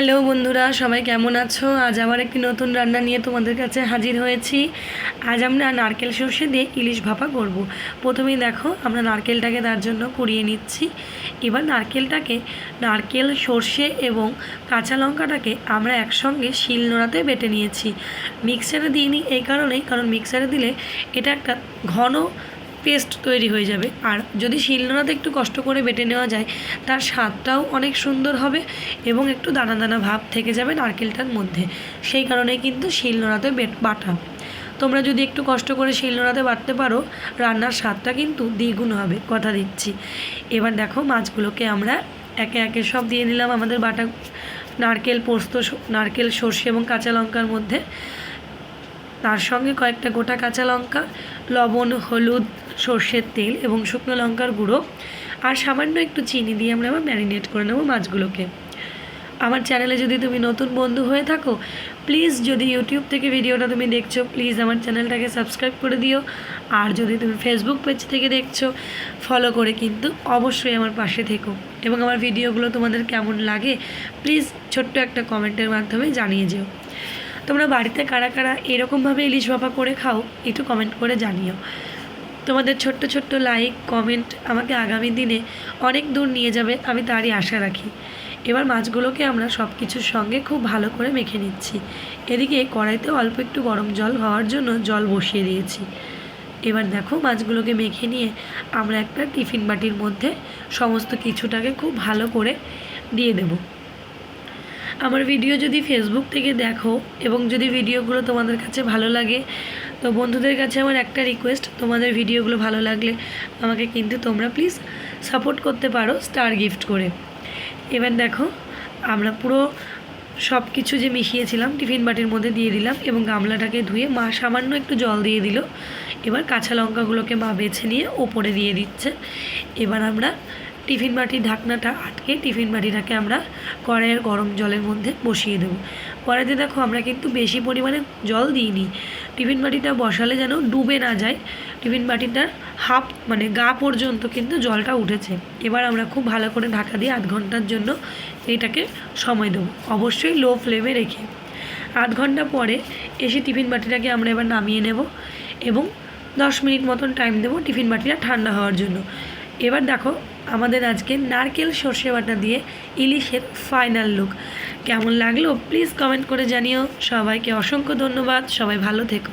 Hello বন্ধুরা, সবাই কেমন আছো? আজ আবার একটি নতুন রান্না নিয়ে তোমাদের কাছে হাজির হয়েছি। আজ আমরা নারকেল সর্ষে দিয়ে ইলিশ ভাপা করব। প্রথমেই দেখো, আমরা নারকেলটাকে তার জন্য কুড়িয়ে নিচ্ছি। এবার নারকেলটাকে, নারকেল, সর্ষে এবং কাঁচা লঙ্কাটাকে আমরা একসঙ্গে শিল নোড়াতে বেটে নিয়েছি। মিক্সারে দিইনি এই কারণেই, কারণ মিক্সারে দিলে এটা একটা ঘন পেস্ট তৈরি হয়ে যাবে। আর যদি শিলনোড়াতে একটু কষ্ট করে বেটে নেওয়া যায়, তার স্বাদটাও অনেক সুন্দর হবে এবং একটু দানা দানা ভাব থেকে যাবে নারকেলটার মধ্যে। সেই কারণে কিন্তু শিলনোড়াতে বেট বাটা। তোমরা যদি একটু কষ্ট করে শিলনোড়াতে বাটতে পারো, রান্নার স্বাদটা কিন্তু দ্বিগুণ হবে, কথা দিচ্ছি। এবার দেখো মাছগুলোকে আমরা একে একে সব দিয়ে দিলাম আমাদের বাটা নারকেল পোস্ত নারকেল, সর্ষে এবং কাঁচা লঙ্কার মধ্যে। তার সঙ্গে কয়েকটা গোটা কাঁচা লঙ্কা, লবণ, হলুদ সর্ষের তেল এবং শুকনো লঙ্কার গুঁড়ো আর সামান্য একটু চিনি দিয়ে আমরা আবার ম্যারিনেট করে নেব মাছগুলোকে। আমার চ্যানেলে যদি তুমি নতুন বন্ধু হয়ে থাকো, প্লিজ যদি ইউটিউব থেকে ভিডিওটা তুমি দেখছ, প্লিজ আমার চ্যানেলটাকে সাবস্ক্রাইব করে দিও। আর যদি তুমি ফেসবুক পেজ থেকে দেখছ, ফলো করে কিন্তু অবশ্যই আমার পাশে থেকো। এবং আমার ভিডিওগুলো তোমাদের কেমন লাগে, প্লিজ ছোট্ট একটা কমেন্টের মাধ্যমে জানিয়ে যেও। তোমরা বাড়িতে কারা কারা এরকমভাবে ইলিশ ভাপা করে খাও, একটু কমেন্ট করে জানিও। তোমাদের ছোট্ট ছোট্ট লাইক কমেন্ট আমাকে আগামী দিনে অনেক দূর নিয়ে যাবে, আমি তারই আশা রাখি। এবার মাছগুলোকে আমরা সব কিছুর সঙ্গে খুব ভালো করে মেখে নিচ্ছি। এদিকে কড়াইতে অল্প একটু গরম জল হওয়ার জন্য জল বসিয়ে দিয়েছি। এবার দেখো মাছগুলোকে মেখে নিয়ে আমরা একটা টিফিন বাটির মধ্যে সমস্ত কিছুটাকে খুব ভালো করে দিয়ে দেবো। আমার ভিডিও যদি ফেসবুক থেকে দেখো এবং যদি ভিডিওগুলো তোমাদের কাছে ভালো লাগে তো বন্ধুদের কাছে আমার একটা রিকোয়েস্ট তোমাদের ভিডিওগুলো ভালো লাগলে আমাকে কিন্তু তোমরা প্লিজ সাপোর্ট করতে পারো স্টার গিফট করে। এবার দেখো, আমরা পুরো সব কিছু যে মিশিয়েছিলাম, টিফিন বাটির মধ্যে দিয়ে দিলাম এবং গামলাটাকে ধুয়ে মা সামান্য একটু জল দিয়ে দিল। এবার কাঁচা লঙ্কাগুলোকে মা বেছে নিয়ে ওপরে দিয়ে দিচ্ছে। এবার আমরা টিফিন বাটির ঢাকনাটা আটকে টিফিন বাটিটাকে আমরা কড়াইয়ের গরম জলের মধ্যে বসিয়ে দেবো। কড়াইতে দেখো আমরা কিন্তু বেশি পরিমাণে জল দিইনি। টিফিন বাটিটা বসালে যেন ডুবে না যায়। টিফিন বাটিটার হাফ মানে গা পর্যন্ত কিন্তু জলটা উঠেছে। এবার আমরা খুব ভালো করে ঢাকা দিয়ে আধ ঘণ্টার জন্য এটাকে সময় দেবো। অবশ্যই লো ফ্লেমে রেখে। আধ ঘণ্টা পরে এসে টিফিন বাটিটাকে আমরা এবার নামিয়ে নেব এবং দশ মিনিট মতন টাইম দেবো টিফিন বাটিটা ঠান্ডা হওয়ার জন্য। এবার দেখো আমাদের আজকে নারকেল সর্ষে বাটা দিয়ে ইলিশের ফাইনাল লুক কেমন লাগল? প্লিজ কমেন্ট করে জানিও। সবাইকে অসংখ্য ধন্যবাদ। সবাই ভালো থেকো।